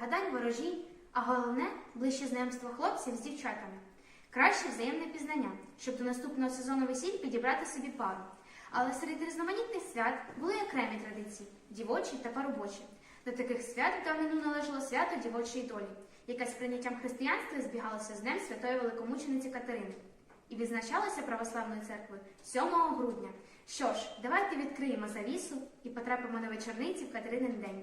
гадань ворожінь, а головне ближче знайомство хлопців з дівчатами. Краще взаємне пізнання, щоб до наступного сезону весіль підібрати собі пару. Але серед різноманітних свят були окремі традиції дівочі та парубочі. До таких свят давнину належало свято дівочої долі, яке з прийняттям християнства збігалося з Днем Святої Великомучениці Катерини і відзначалося православною церквою 7 грудня. Що ж, давайте відкриємо завісу і потрапимо на вечорниці в Катеринин день.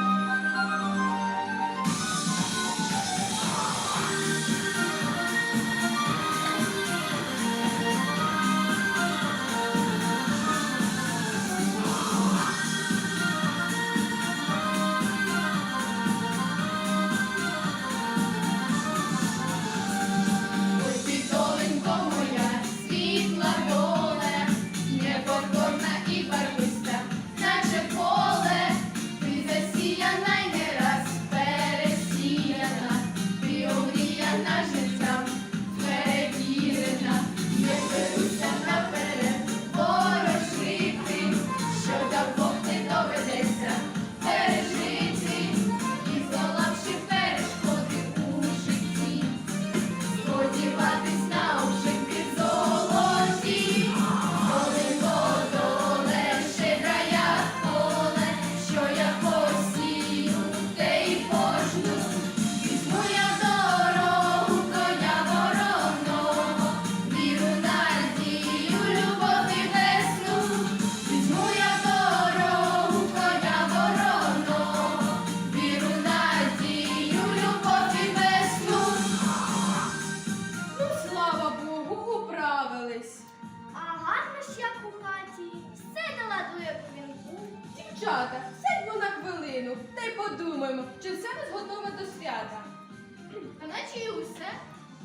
Дівчата, сядьмо на хвилину та й подумаємо, чи все нас готове до свята. Та наче і усе.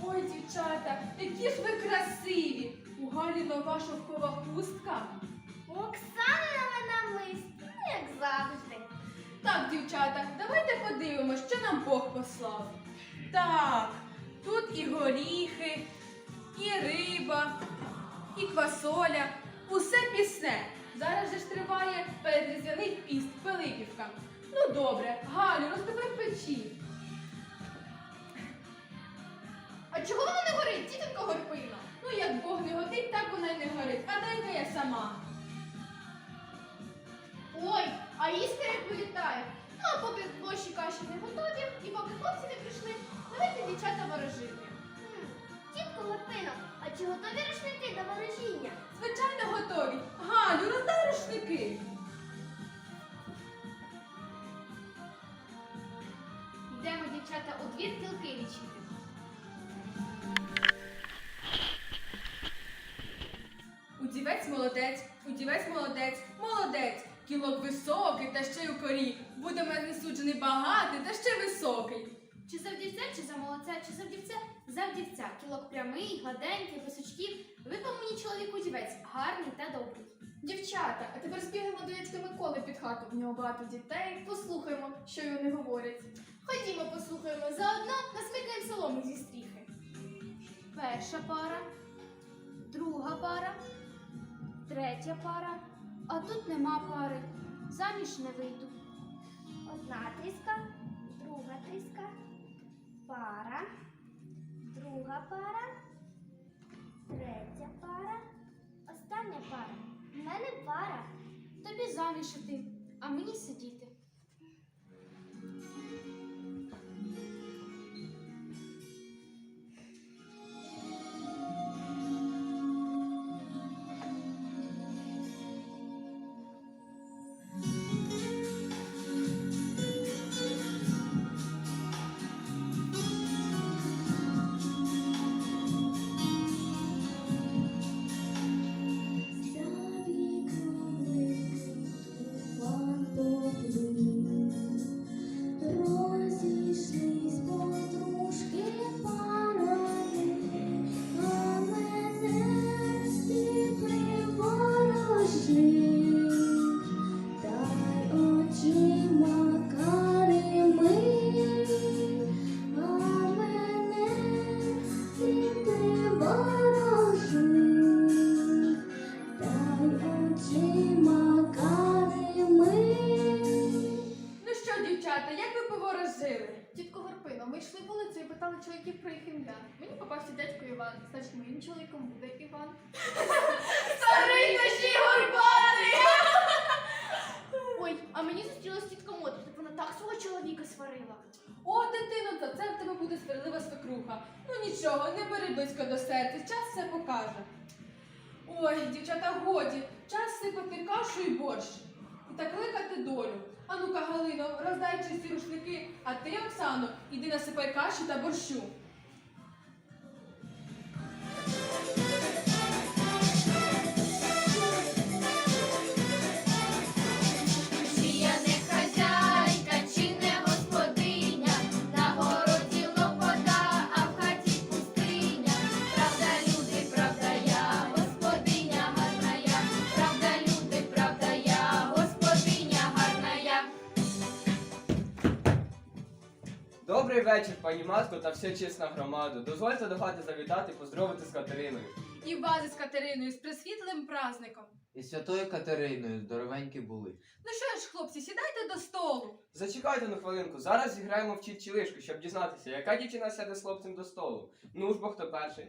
Ой, дівчата, які ж ви красиві! У Галі нова шовкова хустка. У Оксани нове намисто, ну, як завжди. Так, дівчата, давайте подивимося, що нам Бог послав. Так, тут і горіхи, і риба, і квасоля. Усе пісне. Зараз же ж триває передріздвяний піст Пилипівка. Ну добре, Галю, розтопи печі. А чого воно не горить, тітонько Горпина? Ну, як Бог не годить, так вона й не горить. А дай-ка я сама. Ой, а іскри вилітають. Ну, а поки площі каші не готові, і поки хлопці не прийшли, давайте дівчата ворожити. Тітко Лапино, а чи готові рушники до двір. Удівець молодець, удівець молодець, молодець. Кілок високий та ще й у корі. Буде мене суджений багатий та ще високий. Чи завдівця, чи за молодця, чи завдівця? Завдівця. Кілок прямий, гладенький, без очків. Випав мені чоловік удівець, гарний та добрий. Дівчата, а тепер збігаємо до дядька Миколи під хату. В нього багато дітей. Послухаємо, що й вони говорять. Ходімо, послухаємо. Заодно насмикаємо солому зі стріхи. Перша пара, друга пара, третя пара. А тут нема пари. Заміж не вийду. Одна тріска, друга тріска, пара, друга пара, третя пара, остання пара. У мене пара. Тобі заміж іти, а мені сидіти. Вулицею чоловіків про їх ім'я. Мені попався дядько Іван, значить моїм чоловіком буде Іван. Старий наші горбатий! Ой, а мені зустрілась тітка Мотря, так вона так свого чоловіка сварила. О, дитино, то це в тебе буде сверлива свекруха. Ну нічого, не бери близько до серця, час все покаже. Ой, дівчата, годі, час сипати кашу і борщ. І так кликати долю. А ну-ка, Галино, роздай чисті рушники, а ти, Оксано, іди насипай каші та борщу. Добрий вечір, пані матко та вся чесна громада. Дозвольте до хати завітати, поздоровити з Катериною. І вас із Катериною з присвітлим праздником. І святою Катериною здоровенькі були. Ну що ж, хлопці, сідайте до столу. Зачекайте на хвилинку, зараз зіграємо в чіт чилишку, щоб дізнатися, яка дівчина сяде з хлопцем до столу. Ну ж бо хто перший.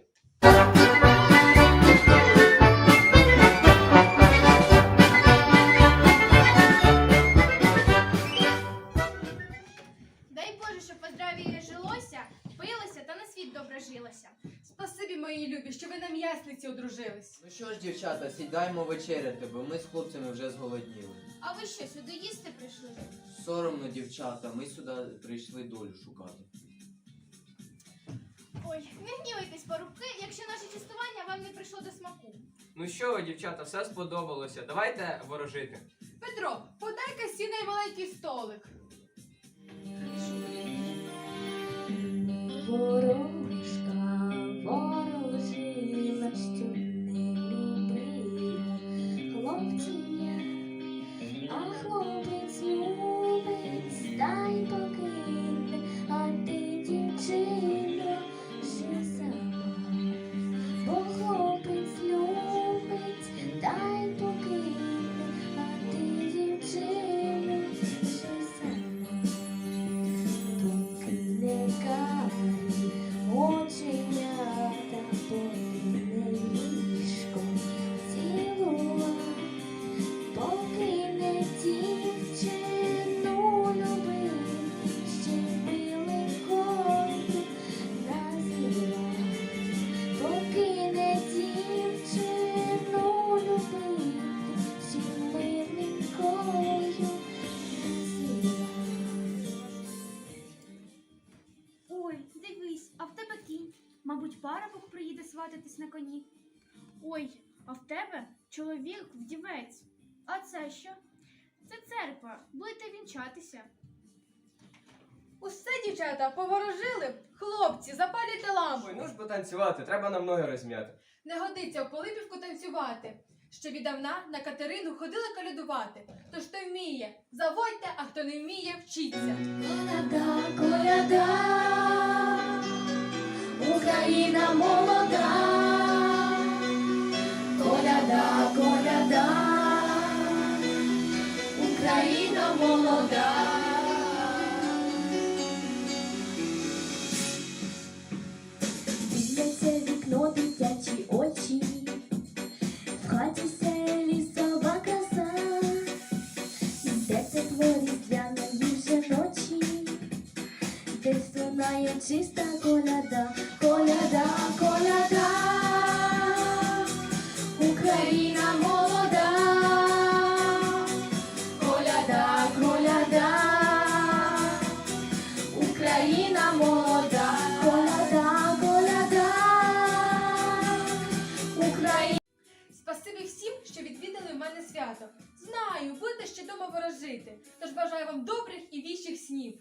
Жилося. Спасибі, мої любі, що ви на м'ясниці одружились. Ну що ж, дівчата, сідаємо вечеряти, бо ми з хлопцями вже зголодніли. А ви що, сюди їсти прийшли? Соромно, дівчата, ми сюди прийшли долю шукати. Ой, не гнівайтесь, порубки, якщо наше частування вам не прийшло до смаку. Ну що ви, дівчата, все сподобалося. Давайте ворожити. Петро, подай-ка сідай маленький столик. Ворожка Ой, а в тебе чоловік вдівець. А це що? Це церква, будете вінчатися. Усе, дівчата, поворожили? Хлопці, запалюйте лампу. Ой, ну ж бо танцювати, треба нам ноги розм'яти. Не годиться в Полипівку танцювати. Ще віддавна на Катерину ходили колядувати. Тож хто вміє, заводьте, а хто не вміє, вчіться. Коляда, коляда, Україна молода, коляда, коляда, Україна молода. Дивляться вікно дитячі очі, в хаті селі сова краса. Де тепло різдвяної вже ночі, де лунає чиста коляда, коляда, коляда, Україна молода, коляда, коляда, Україна молода, коляда, коляда, Україна. Спасибі всім, що відвідали в мене свято. Знаю, будете ще дома ворожити. Тож бажаю вам добрих і віщих снів.